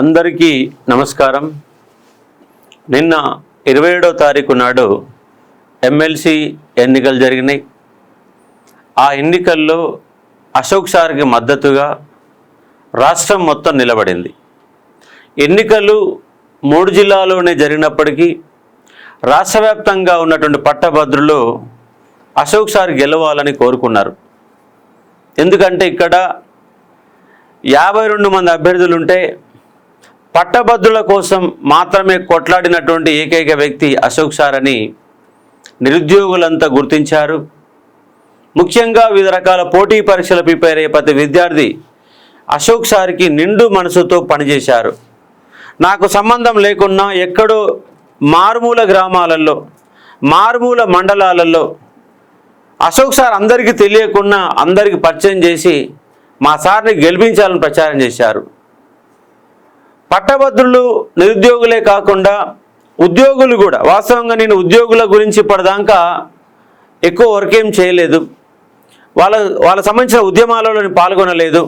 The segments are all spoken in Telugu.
అందరికీ నమస్కారం. నిన్న ఇరవై ఏడో తారీఖు నాడు ఎమ్మెల్సీ ఎన్నికలు జరిగినాయి. ఆ ఎన్నికల్లో అశోక్ సార్కి మద్దతుగా రాష్ట్రం మొత్తం నిలబడింది. ఎన్నికలు మూడు జిల్లాలోనే జరిగినప్పటికీ రాష్ట్ర వ్యాప్తంగా ఉన్నటువంటి పట్టభద్రులు అశోక్ సార్ గెలవాలని కోరుకున్నారు. ఎందుకంటే ఇక్కడ యాభై రెండు మంది అభ్యర్థులు ఉంటే పట్టభద్రుల కోసం మాత్రమే కొట్లాడినటువంటి ఏకైక వ్యక్తి అశోక్ సార్ అని నిరుద్యోగులంతా గుర్తించారు. ముఖ్యంగా వివిధ రకాల పోటీ పరీక్షలు ప్రిపేర్ అయ్యే ప్రతి విద్యార్థి అశోక్ సార్కి నిండు మనసుతో పనిచేశారు. నాకు సంబంధం లేకున్నా ఎక్కడో మారుమూల గ్రామాలలో మారుమూల మండలాలలో అశోక్ సార్ అందరికీ తెలియకుండా అందరికీ పరిచయం చేసి మా సార్ని గెలిపించాలని ప్రచారం చేశారు. పట్టభద్రులు నిరుద్యోగులే కాకుండా ఉద్యోగులు కూడా వాస్తవంగా నేను ఉద్యోగుల గురించి ఇప్పటిదాకా ఎక్కువ వర్క్ ఏం చేయలేదు. వాళ్ళ వాళ్ళ సంబంధించిన ఉద్యమాలలో నేను పాల్గొనలేదు.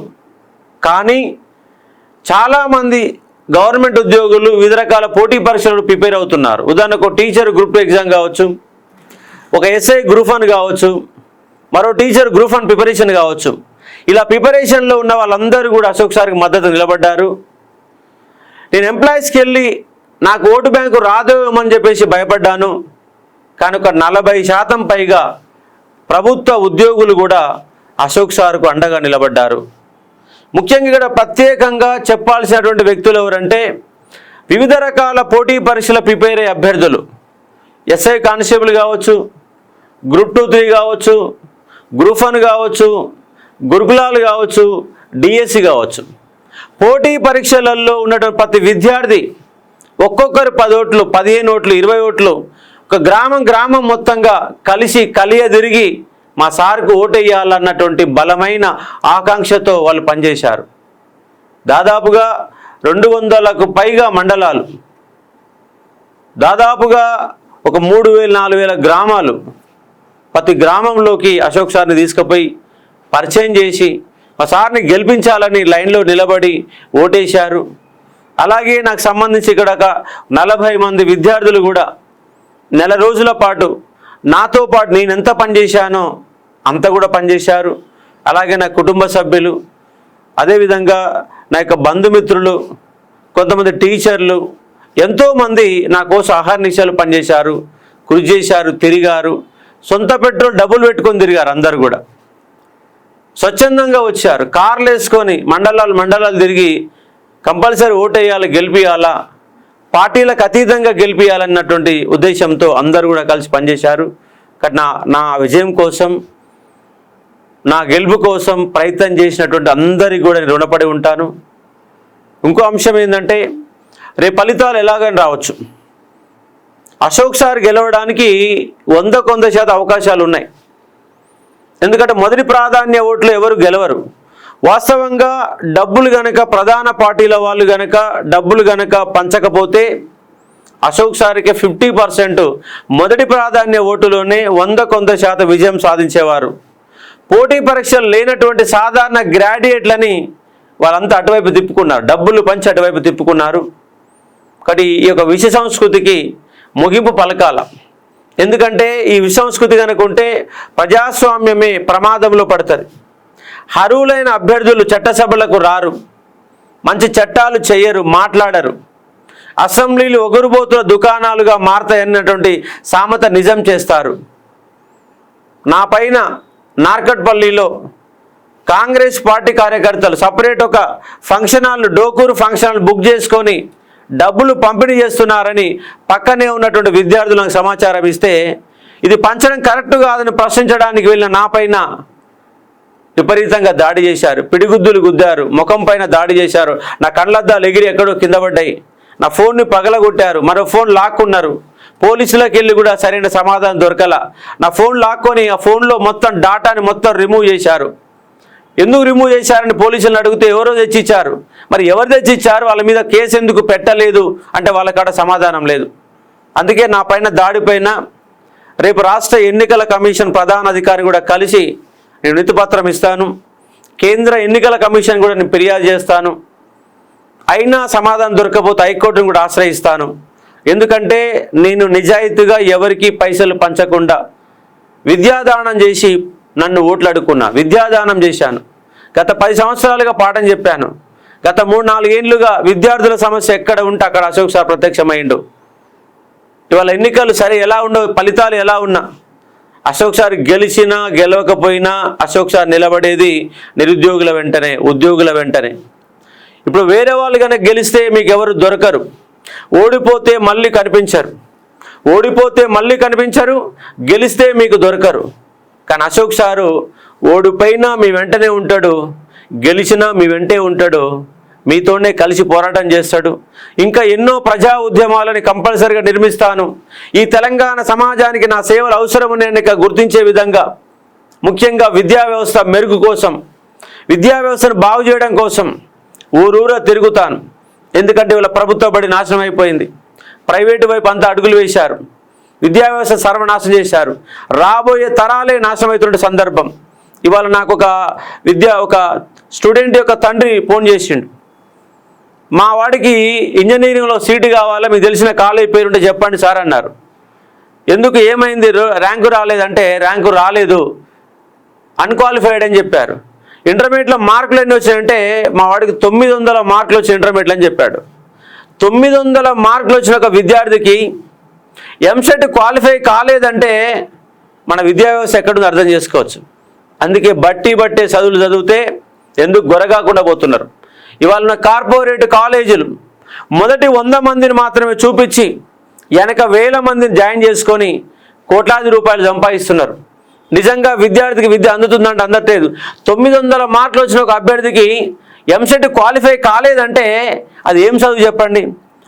కానీ చాలామంది గవర్నమెంట్ ఉద్యోగులు వివిధ రకాల పోటీ పరీక్షలకు ప్రిపేర్ అవుతున్నారు. ఉదాహరణకు టీచర్ గ్రూప్ ఎగ్జామ్ కావచ్చు ఒక ఎస్ఐ గ్రూప్ వన్ కావచ్చు మరో టీచర్ గ్రూప్ వన్ ప్రిపరేషన్ కావచ్చు. ఇలా ప్రిపరేషన్లో ఉన్న వాళ్ళందరూ కూడా అశోక్ సార్కి మద్దతు నిలబడ్డారు. నేను ఎంప్లాయీస్కి వెళ్ళి నాకు ఓటు బ్యాంకు రాదేమని చెప్పేసి భయపడ్డాను. కనుక నలభై శాతం పైగా ప్రభుత్వ ఉద్యోగులు కూడా అశోక్ సార్కు అండగా నిలబడ్డారు. ముఖ్యంగా ఇక్కడ ప్రత్యేకంగా చెప్పాల్సినటువంటి వ్యక్తులు ఎవరంటే వివిధ రకాల పోటీ పరీక్షల ప్రిపేర్ అయ్యే అభ్యర్థులు. ఎస్ఐ కానిస్టేబుల్ కావచ్చు గ్రూప్ టూ త్రీ కావచ్చు గ్రూప్ వన్ కావచ్చు గురుకులాలు కావచ్చు డిఎస్సి కావచ్చు. పోటీ పరీక్షలలో ఉన్నటువంటి ప్రతి విద్యార్థి ఒక్కొక్కరు పది ఓట్లు పదిహేను ఓట్లు ఇరవై ఓట్లు ఒక గ్రామం గ్రామం మొత్తంగా కలిసి కలియదిరిగి మా సార్కు ఓటేయాలన్నటువంటి బలమైన ఆకాంక్షతో వాళ్ళు పనిచేశారు. దాదాపుగా రెండు వందలకు పైగా మండలాలు దాదాపుగా ఒక మూడు వేల నాలుగు వేల గ్రామాలు ప్రతి గ్రామంలోకి అశోక్ సార్ని తీసుకుపోయి పరిచయం చేసి మా సార్ని గెలిపించాలని లైన్లో నిలబడి ఓటేశారు. అలాగే నాకు సంబంధించి ఇక్కడ ఒక నలభై మంది విద్యార్థులు కూడా నెల రోజుల పాటు నాతో పాటు నేను ఎంత పనిచేశానో అంత కూడా పనిచేశారు అలాగే నా కుటుంబ సభ్యులు అదేవిధంగా నా యొక్క బంధుమిత్రులు కొంతమంది టీచర్లు ఎంతోమంది నా కోసం ఆహార్నిశాలు పనిచేశారు కృషి చేశారు తిరిగారు. సొంత పెట్రోల్ డబ్బులు పెట్టుకొని తిరిగారు అందరు కూడా. స్వచ్ఛందంగా వచ్చారు. కార్లు వేసుకొని మండలాలు మండలాలు తిరిగి కంపల్సరీ ఓటేయాలి గెలిపియాలా పార్టీలకు అతీతంగా గెలిపియాలన్నటువంటి ఉద్దేశంతో అందరూ కూడా కలిసి పనిచేశారు. కానీ నా నా విజయం కోసం నా గెలుపు కోసం ప్రయత్నం చేసినటువంటి అందరికీ కూడా నేను రుణపడి ఉంటాను. ఇంకో అంశం ఏంటంటే రేపు ఫలితాలు ఎలాగని రావచ్చు. అశోక్ సార్ గెలవడానికి వంద కొంత శాతం అవకాశాలు ఉన్నాయి. ఎందుకంటే మొదటి ప్రాధాన్య ఓట్లు ఎవరు గెలవరు. వాస్తవంగా డబ్బులు గనక ప్రధాన పార్టీల వాళ్ళు గనక డబ్బులు గనక పంచకపోతే అశోక్ సార్కి ఫిఫ్టీ పర్సెంట్ మొదటి ప్రాధాన్య ఓటులోనే వంద కొంత శాతం విజయం సాధించేవారు. పోటీ పరీక్షలు లేనటువంటి సాధారణ గ్రాడ్యుయేట్లని వాళ్ళంతా అటువైపు తిప్పుకున్నారు. డబ్బులు పంచి అటువైపు తిప్పుకున్నారు. కాబట్టి ఈ యొక్క విష సంస్కృతికి ముగింపు పలకాల. ఎందుకంటే ఈ విసంస్కృతి కనుక ఉంటే ప్రజాస్వామ్యమే ప్రమాదంలో పడుతుంది. అర్హులైన అభ్యర్థులు చట్టసభలకు రారు. మంచి చట్టాలు చేయరు మాట్లాడరు. అసెంబ్లీలు ఒగురుబోతుల దుకాణాలుగా మారతాయన్నటువంటి సామెత నిజం చేస్తారు. నా పైన నార్కట్పల్లిలో కాంగ్రెస్ పార్టీ కార్యకర్తలు సపరేట్ ఒక function hall Dokuru function hall book చేసుకొని డబ్బులు పంపిణీ చేస్తున్నారని పక్కనే ఉన్నటువంటి విద్యార్థులకు సమాచారం ఇస్తే ఇది పంచడం కరెక్ట్ కాదని ప్రశ్నించడానికి వెళ్ళిన నా పైన విపరీతంగా దాడి చేశారు. పిడిగుద్దులు గుద్దారు. ముఖం పైన దాడి చేశారు. నా కళ్ళద్దాలు ఎగిరి ఎక్కడో కింద పడ్డాయి. నా ఫోన్ని పగలగొట్టారు. మరో ఫోన్ లాక్కున్నారు. పోలీసులకు వెళ్ళి కూడా సరైన సమాధానం దొరకల. నా ఫోన్ లాక్కొని ఆ ఫోన్లో మొత్తం డాటాని మొత్తం రిమూవ్ చేశారు. ఎందుకు రిమూవ్ చేశారని పోలీసులను అడిగితే ఎవరో తెచ్చిచ్చారు. మరి ఎవరు తెచ్చిచ్చారు? వాళ్ళ మీద కేసు ఎందుకు పెట్టలేదు? అంటే వాళ్ళ కాడ సమాధానం లేదు. అందుకే నా పైన దాడిపైన రేపు రాష్ట్ర ఎన్నికల కమిషన్ ప్రధాన అధికారి కూడా కలిసి నేను నితిపత్రం ఇస్తాను. కేంద్ర ఎన్నికల కమిషన్ కూడా నేను ఫిర్యాదు చేస్తాను. అయినా సమాధానం దొరకకపోతే హైకోర్టును కూడా ఆశ్రయిస్తాను. ఎందుకంటే నేను నిజాయితీగా ఎవరికి పైసలు పంచకుండా విద్యాదానం చేసి నన్ను ఓట్లాడుకున్నా విద్యాదానం చేశాను. గత పది సంవత్సరాలుగా పాఠం చెప్పాను. గత మూడు నాలుగేళ్ళుగా విద్యార్థుల సమస్య ఎక్కడ ఉంటే అక్కడ అశోక్ సార్ ప్రత్యక్షమైండు ఇవాళ ఎన్నికలు సరే ఎలా ఉండవు ఫలితాలు ఎలా ఉన్నా? అశోక్ సార్ గెలిచినా గెలవకపోయినా అశోక్ సార్ నిలబడేది నిరుద్యోగుల వెంటనే ఉద్యోగుల వెంటనే. ఇప్పుడు వేరే వాళ్ళు కనుక గెలిస్తే మీకు ఎవరు దొరకరు. ఓడిపోతే మళ్ళీ కనిపించరు. ఓడిపోతే మళ్ళీ కనిపించరు. గెలిస్తే మీకు దొరకరు. కానీ అశోక్ సారు ఓడిపోయినా మీ వెంటనే ఉంటాడు గెలిచినా మీ వెంటే ఉంటాడు మీతోనే కలిసి పోరాటం చేస్తాడు. ఇంకా ఎన్నో ప్రజా ఉద్యమాలని కంపల్సరిగా నిర్మిస్తాను. ఈ తెలంగాణ సమాజానికి నా సేవలు అవసరం ఉన్నాయని గుర్తించే విధంగా ముఖ్యంగా విద్యా వ్యవస్థ మెరుగు కోసం విద్యా వ్యవస్థను బాగు చేయడం కోసం ఊరూరా తిరుగుతాను. ఎందుకంటే వీళ్ళ ప్రభుత్వ బడి నాశనం అయిపోయింది. ప్రైవేటు వైపు అంతా అడుగులు వేశారు. విద్యా వ్యవస్థ సర్వనాశనం చేశారు. రాబోయే తరాలే నాశనమవుతున్న సందర్భం. ఇవాళ నాకు ఒక విద్య ఒక స్టూడెంట్ యొక్క తండ్రి ఫోన్ చేసిండు. మా వాడికి ఇంజనీరింగ్లో సీటు కావాలా? మీకు తెలిసిన కాలేజ్ పేరుంటే చెప్పండి సార్ అన్నారు. ఎందుకు ఏమైంది? రో- ర్యాంకు రాలేదంటే ర్యాంకు రాలేదు. అన్క్వాలిఫైడ్ అని చెప్పారు. ఇంటర్మీడియట్లో మార్కులు ఎన్ని వచ్చాయంటే మా వాడికి తొమ్మిది వందల మార్కులు వచ్చి ఇంటర్మీడియట్ అని చెప్పాడు. తొమ్మిది వందల మార్కులు వచ్చిన ఒక విద్యార్థికి ఎంసెట్ క్వాలిఫై కాలేదంటే మన విద్యా వ్యవస్థ ఎక్కడుందో అర్థం చేసుకోవచ్చు. అందుకే బట్టి బట్టే చదువులు చదివితే ఎందుకు గొరగాకుండా పోతున్నారు. ఇవాళ ఉన్న కార్పొరేట్ కాలేజీలు మొదటి వంద మందిని మాత్రమే చూపించి వెనక వేల మందిని జాయిన్ చేసుకొని కోట్లాది రూపాయలు సంపాదిస్తున్నారు. నిజంగా విద్యార్థికి విద్య అందుతుందంటే అందట్లేదు తొమ్మిది వందల మార్కులు వచ్చిన ఒక అభ్యర్థికి ఎంసెట్ క్వాలిఫై కాలేదంటే అది ఏం చదువు చెప్పండి?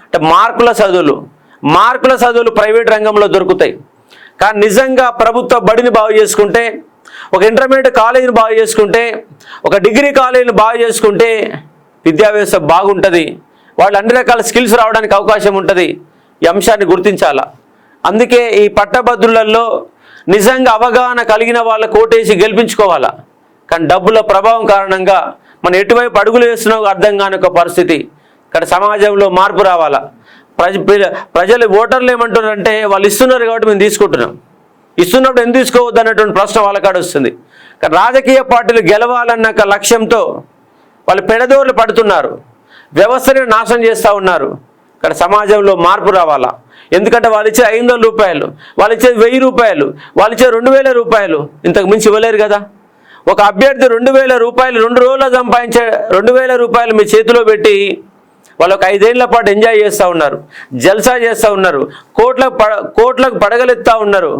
అంటే మార్కుల చదువులు. మార్కుల చదువులు ప్రైవేట్ రంగంలో దొరుకుతాయి. కానీ నిజంగా ప్రభుత్వ బడిని బాగు చేసుకుంటే ఒక ఇంటర్మీడియట్ కాలేజీని బాగు చేసుకుంటే ఒక డిగ్రీ కాలేజీని బాగు చేసుకుంటే విద్యా వ్యవస్థ బాగుంటుంది. వాళ్ళు అన్ని రకాల స్కిల్స్ రావడానికి అవకాశం ఉంటుంది. ఈ అంశాన్ని గుర్తించాలా? అందుకే ఈ పట్టభద్రులలో నిజంగా అవగాహన కలిగిన వాళ్ళ కోటేసి గెలిపించుకోవాలా? కానీ డబ్బుల ప్రభావం కారణంగా మనం ఎటువైపు అడుగులు వేస్తున్నావు అర్థం కాని ఒక పరిస్థితి. ఇక్కడ సమాజంలో మార్పు రావాలా? ప్రజ ప్రజలు ఓటర్లు ఏమంటున్నారంటే వాళ్ళు ఇస్తున్నారు కాబట్టి మేము తీసుకుంటున్నాం. ఇస్తున్నప్పుడు ఎందుకు తీసుకోవద్దు అన్నటువంటి ప్రశ్న వాళ్ళ కాడ వస్తుంది. రాజకీయ పార్టీలు గెలవాలన్న లక్ష్యంతో వాళ్ళు పెడదోర్లు పడుతున్నారు. వ్యవస్థని నాశనం చేస్తూ ఉన్నారు. ఇక్కడ సమాజంలో మార్పు రావాలా? ఎందుకంటే వాళ్ళు ఇచ్చే ఐదు వందల రూపాయలు వాళ్ళు ఇచ్చేది వెయ్యి రూపాయలు వాళ్ళు ఇచ్చే రెండు వేల రూపాయలు ఇంతకు మించి ఇవ్వలేరు కదా. ఒక అభ్యర్థి రెండు వేల రూపాయలు రెండు రోజులు సంపాదించే రెండు వేల రూపాయలు మీ చేతిలో పెట్టి వాళ్ళు ఒక ఐదేళ్ళ పాటు ఎంజాయ్ చేస్తూ ఉన్నారు. జల్సా చేస్తూ ఉన్నారు. కోట్లకు పడ కోట్లకు పడగలెత్తా ఉన్నారు.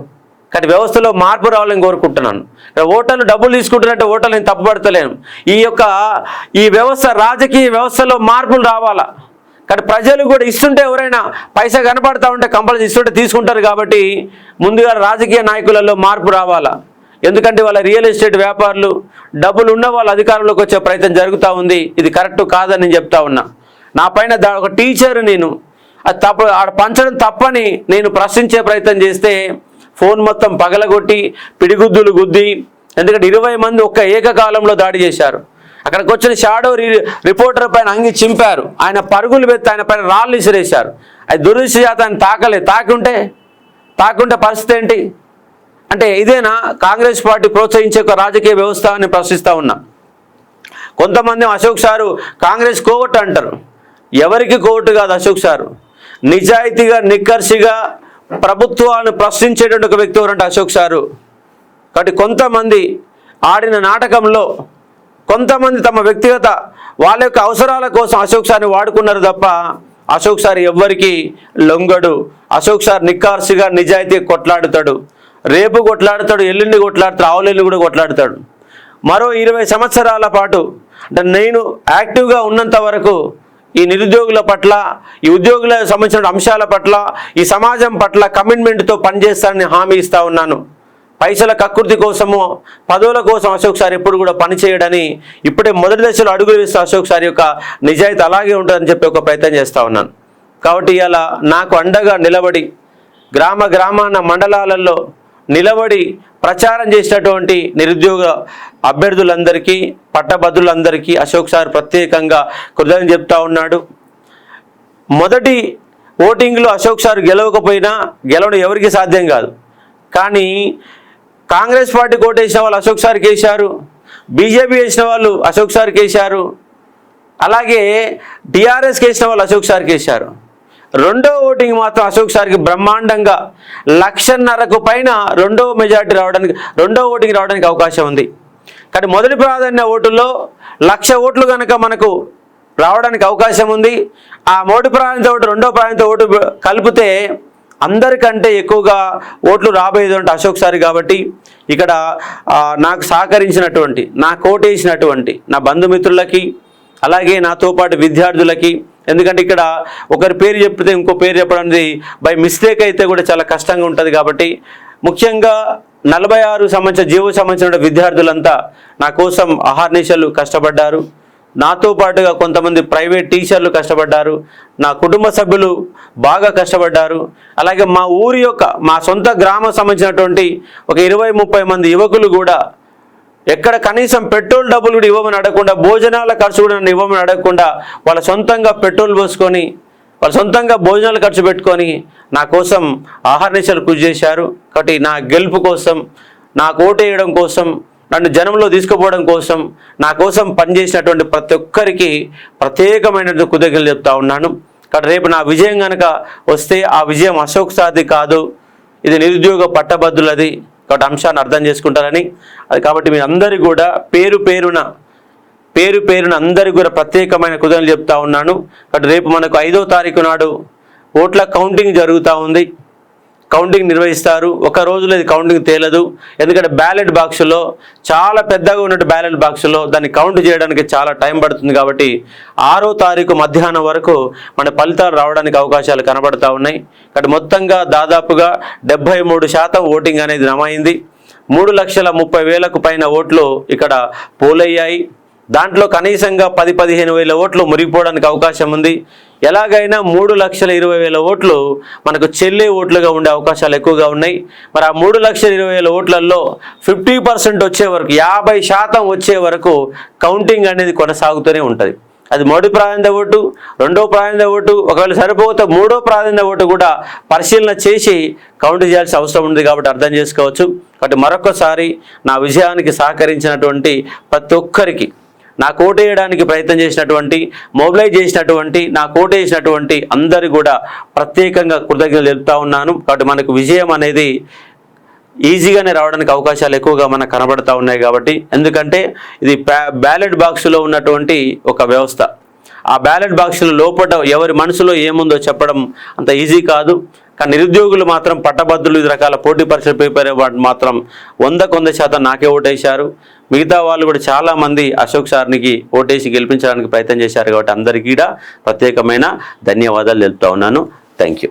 కానీ వ్యవస్థలో మార్పు రావాలని కోరుకుంటున్నాను. ఓటర్లు డబ్బులు తీసుకుంటున్నట్టు ఓటర్లు నేను తప్పుపడతలేను. ఈ యొక్క ఈ వ్యవస్థ రాజకీయ వ్యవస్థలో మార్పులు రావాలా? కానీ ప్రజలు కూడా ఇస్తుంటే ఎవరైనా పైసా కనపడతా ఉంటే కంపల్సరీ ఇస్తుంటే తీసుకుంటారు కాబట్టి ముందుగా రాజకీయ నాయకులలో మార్పు రావాలా? ఎందుకంటే వాళ్ళ రియల్ ఎస్టేట్ వ్యాపారులు డబ్బులు ఉన్న వాళ్ళ అధికారంలోకి వచ్చే ప్రయత్నం జరుగుతూ ఉంది. ఇది కరెక్ట్ కాదని నేను చెప్తా ఉన్నా. నా పైన ఒక టీచర్ నేను అది తప్పు ఆడ పంచడం తప్పని నేను ప్రశ్నించే ప్రయత్నం చేస్తే ఫోన్ మొత్తం పగలగొట్టి పిడిగుద్దులు గుద్ది ఎందుకంటే ఇరవై మంది ఒక్క ఏకకాలంలో దాడి చేశారు. అక్కడికి వచ్చిన షాడో రి- రిపోర్టర్ పైన అంగి చింపారు. ఆయన పరుగులు పెట్టి ఆయన పైన రాళ్ళు విసిరేశారు అది దురదృష్టజాత ఆయన తాకలే. తాకుంటే తాకుంటే పరిస్థితి ఏంటి? అంటే ఇదేనా? కాంగ్రెస్ పార్టీ ప్రోత్సహించే ఒక రాజకీయ వ్యవస్థ అని ప్రశ్నిస్తా ఉన్నా. కొంతమంది అశోక్ సారు కాంగ్రెస్ కోవట్ అంటారు. ఎవరికి కోటు కాదు అశోక్ సారు? నిజాయితీగా నిక్కర్షిగా ప్రభుత్వాలను ప్రశ్నించేటువంటి ఒక వ్యక్తి ఎవరంటే అశోక్ సారు. కాబట్టి కొంతమంది ఆడిన నాటకంలో కొంతమంది తమ వ్యక్తిగత వాళ్ళ యొక్క అవసరాల కోసం అశోక్ సార్ని వాడుకున్నారు తప్ప అశోక్ సార్ ఎవ్వరికి లొంగడు. అశోక్ సార్ నిక్కార్సిగా నిజాయితీ కొట్లాడుతాడు. రేపు కొట్లాడుతాడు ఎల్లుండి కొట్లాడుతాడు ఆవులెల్లు కూడా కొట్లాడుతాడు. మరో ఇరవై సంవత్సరాల పాటు అంటే నేను యాక్టివ్గా ఉన్నంత వరకు ఈ నిరుద్యోగుల పట్ల ఈ ఉద్యోగులకు సంబంధించిన అంశాల పట్ల ఈ సమాజం పట్ల కమిట్మెంట్తో పనిచేస్తానని హామీ ఇస్తా ఉన్నాను. పైసల కకృతి కోసము పదవుల కోసం అశోక్ సార్ ఎప్పుడు కూడా పనిచేయడని ఇప్పుడే మొదటి దశలో అడుగులు వేస్తూ అశోక్ సార్ యొక్క నిజాయితీ అలాగే ఉంటుందని చెప్పి ఒక ప్రయత్నం చేస్తూ ఉన్నాను. కాబట్టి ఇలా నాకు అండగా నిలబడి గ్రామ గ్రామాన మండలాలలో నిలబడి ప్రచారం చేసినటువంటి నిరుద్యోగ అభ్యర్థులందరికీ పట్టభద్రులందరికీ అశోక్ సార్ ప్రత్యేకంగా కృతజ్ఞత చెప్తా ఉన్నాడు. మొదటి ఓటింగ్లో అశోక్ సార్ గెలవకపోయినా గెలవడం ఎవరికి సాధ్యం కాదు. కానీ కాంగ్రెస్ పార్టీ ఓటేసిన వాళ్ళు అశోక్ సార్కి వేశారు బీజేపీ వేసిన వాళ్ళు అశోక్ సార్కి వేశారు అలాగే టీఆర్ఎస్కి వేసిన వాళ్ళు అశోక్ సార్కి వేశారు రెండో ఓటింగ్ మాత్రం అశోక్ సార్కి బ్రహ్మాండంగా లక్షన్నరకు పైన రెండో మెజార్టీ రావడానికి రెండో ఓటింగ్ రావడానికి అవకాశం ఉంది. కానీ మొదటి ప్రాధాన్య ఓటుల్లో లక్ష ఓట్లు కనుక మనకు రావడానికి అవకాశం ఉంది. ఆ మొదటి ప్రాధాన్యత ఓటు రెండో ప్రాధాన్యత ఓటు కలిపితే అందరికంటే ఎక్కువగా ఓట్లు రాబోయేది అంటే అశోక్ సారి కాబట్టి ఇక్కడ నాకు సహకరించినటువంటి నా కోటేసినటువంటి నా బంధుమిత్రులకి అలాగే నాతో పాటు విద్యార్థులకి ఎందుకంటే ఇక్కడ ఒకరి పేరు చెప్తే ఇంకో పేరు చెప్పడం అనేది బై మిస్టేక్ అయితే కూడా చాలా కష్టంగా ఉంటుంది కాబట్టి ముఖ్యంగా నలభై ఆరు సంబంధించిన జీవో సంబంధించిన విద్యార్థులంతా నా కోసం అహర్నిశలు కష్టపడ్డారు. నాతో పాటుగా కొంతమంది ప్రైవేట్ టీచర్లు కష్టపడ్డారు. నా కుటుంబ సభ్యులు బాగా కష్టపడ్డారు. అలాగే మా ఊరి యొక్క మా సొంత గ్రామం సంబంధించినటువంటి ఒక ఇరవై ముప్పై మంది యువకులు కూడా ఎక్కడ కనీసం పెట్రోల్ డబ్బులు కూడా ఇవ్వమని అడగకుండా భోజనాల ఖర్చు కూడా నన్ను ఇవ్వమని అడగకుండా వాళ్ళ సొంతంగా పెట్రోల్ పోసుకొని వాళ్ళ సొంతంగా భోజనాలు ఖర్చు పెట్టుకొని నా కోసం ఆహారనిశలు కృషి చేశారు. కాబట్టి నా గెలుపు కోసం నాకు ఓటేయడం కోసం నన్ను జనంలో తీసుకుపోవడం కోసం నా కోసం పనిచేసినటువంటి ప్రతి ఒక్కరికి ప్రత్యేకమైన కృతజ్ఞతలు చెప్తా ఉన్నాను. కాబట్టి రేపు నా విజయం కనుక వస్తే ఆ విజయం అశోక్ సాది కాదు. ఇది నిరుద్యోగ పట్టభద్రులది. కాబట్టి అంశాన్ని అర్థం చేసుకుంటారని. అది కాబట్టి మీ అందరికీ కూడా పేరు పేరున పేరు పేరున అందరికీ కూడా ప్రత్యేకమైన కుదరలు చెప్తా ఉన్నాను. కాబట్టి రేపు మనకు ఐదో తారీఖు నాడు ఓట్ల కౌంటింగ్ జరుగుతూ ఉంది. కౌంటింగ్ నిర్వహిస్తారు. ఒక రోజులో ఇది కౌంటింగ్ తేలదు. ఎందుకంటే బ్యాలెట్ బాక్సులో చాలా పెద్దగా ఉన్నట్టు బ్యాలెట్ బాక్సులో దాన్ని కౌంట్ చేయడానికి చాలా టైం పడుతుంది కాబట్టి ఆరో తారీఖు మధ్యాహ్నం వరకు మన ఫలితాలు రావడానికి అవకాశాలు కనబడతా ఉన్నాయి. కాబట్టి మొత్తంగా దాదాపుగా డెబ్బై మూడు శాతం ఓటింగ్ అనేది నమైంది మూడు లక్షల ముప్పై వేలకు పైన ఓట్లు ఇక్కడ పోలయ్యాయి. దాంట్లో కనీసంగా పది పదిహేను వేల ఓట్లు మురిగిపోవడానికి అవకాశం ఉంది. ఎలాగైనా మూడు లక్షల ఇరవై వేల ఓట్లు మనకు చెల్లే ఓట్లుగా ఉండే అవకాశాలు ఎక్కువగా ఉన్నాయి. మరి ఆ మూడు లక్షల ఇరవై వేల ఓట్లలో ఫిఫ్టీ పర్సెంట్ వచ్చే వరకు యాభై శాతం వచ్చే వరకు కౌంటింగ్ అనేది కొనసాగుతూనే ఉంటుంది. అది మొదటి ప్రాధాన్యత ఓటు రెండో ప్రాధాన్యత ఓటు ఒకవేళ సరిపోతే మూడో ప్రాధాన్యత ఓటు కూడా పరిశీలన చేసి కౌంట్ చేయాల్సిన అవసరం ఉంది కాబట్టి అర్థం చేసుకోవచ్చు. కాబట్టి మరొకసారి నా విజయానికి సహకరించినటువంటి ప్రతి ఒక్కరికి నా కోటేయడానికి ప్రయత్నం చేసినటువంటి మొబిలైజ్ చేసినటువంటి నా కోటేసినటువంటి అందరు కూడా ప్రత్యేకంగా కృతజ్ఞతలు తెలుపుతా ఉన్నాను. కాబట్టి మనకు విజయం అనేది ఈజీగానే రావడానికి అవకాశాలు ఎక్కువగా మనకు కనబడతా ఉన్నాయి కాబట్టి ఎందుకంటే ఇది బ్యాలెట్ బాక్సులో ఉన్నటువంటి ఒక వ్యవస్థ. ఆ బ్యాలెట్ బాక్సుల లోపల ఎవరి మనసులో ఏముందో చెప్పడం అంత ఈజీ కాదు. కానీ నిరుద్యోగులు మాత్రం పట్టభద్రులు ఇది రకాల పోటీ పరీక్షలు ప్రిపేర్ మాత్రం వందకు వంద శాతం నాకే ఓటేశారు. మిగతా వాళ్ళు కూడా చాలామంది అశోక్ సార్నికి ఓటేసి గెలిపించడానికి ప్రయత్నం చేశారు కాబట్టి అందరికీ కూడా ప్రత్యేకమైన ధన్యవాదాలు తెలుపుతా ఉన్నాను. Thank you